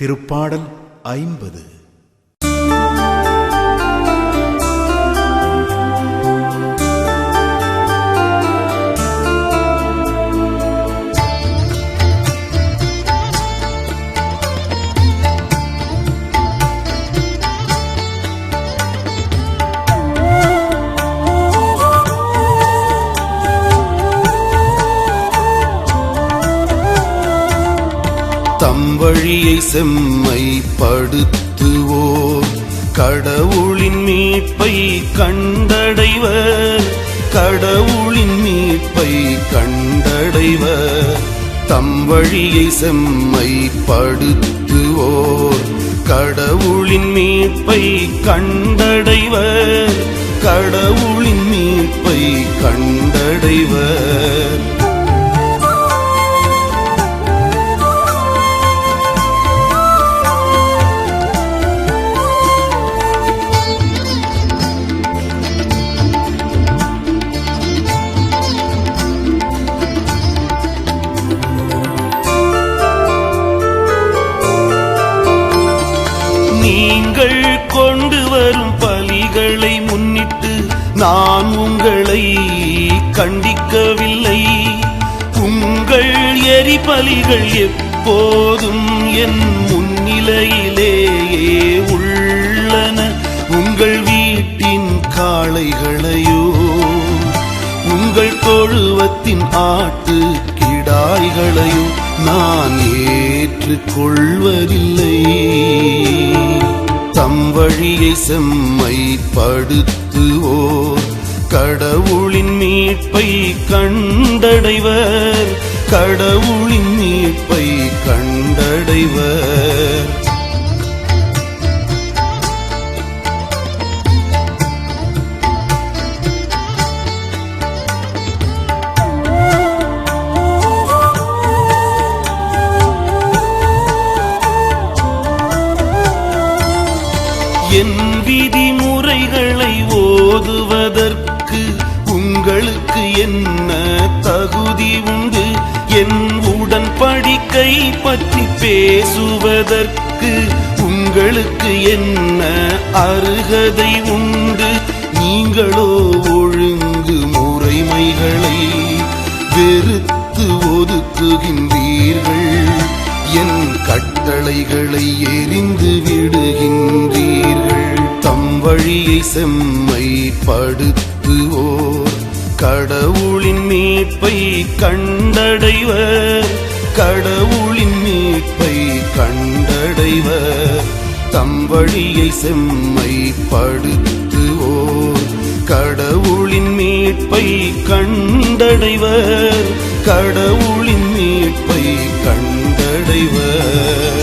திருப்பாடல் ஐம்பது. தம் வழியை செம்மைப்படுத்துவோர். கடவுளின் மீட்பை கண்டடைவர். கடவுளின் மீட்பை கண்டடைவர். தம் வழியை செம்மைப்படுத்துவோர். கடவுளின் மீட்பை கண்டடைவர். கடவுளின் மீட்பை கண்டடைவர். கொண்டு வரும் பலிகளை முன்னிட்டு நான் உங்களை கண்டிக்கவில்லை. உங்கள் எரிபலிகள் எப்போதும் என் முன்னிலையிலேயே உள்ளன. உங்கள் வீட்டின் காளைகளையோ உங்கள் தொழுவத்தின் ஆட்டு கிடாய்களையோ நான் ஏற்றுக்கொள்வதில்லை. வழியை செம்மைப்படுத்துவோர் கடவுளின் மீட்பை கண்டடைவர். கடவுளின் மீட்பை கண்டடைவர். என் விதிமுறைகளை ஓதுவதற்கு உங்களுக்கு என்ன தகுதி உண்டு? என் உடன்படிக்கை பற்றி பேசுவதற்கு உங்களுக்கு என்ன அருகதை உண்டு? நீங்களோ ஒழுங்கு முறைமைகளை வெறுத்து ஒதுக்குகின்றீர்கள். என் கட்டளைகளை எரிந்து விடுகின்றீர்கள். தம் வழியை செம்மைப்படுத்துவோர். கடவுளின் மீட்பை கண்டடைவர். கடவுளின் மீட்பை கண்டடைவர். தம் வழியை செம்மைப்படுத்துவோர். கடவுளின் மீட்பை கண்டடைவர். கடவுளின் மீட்பை அடைவர்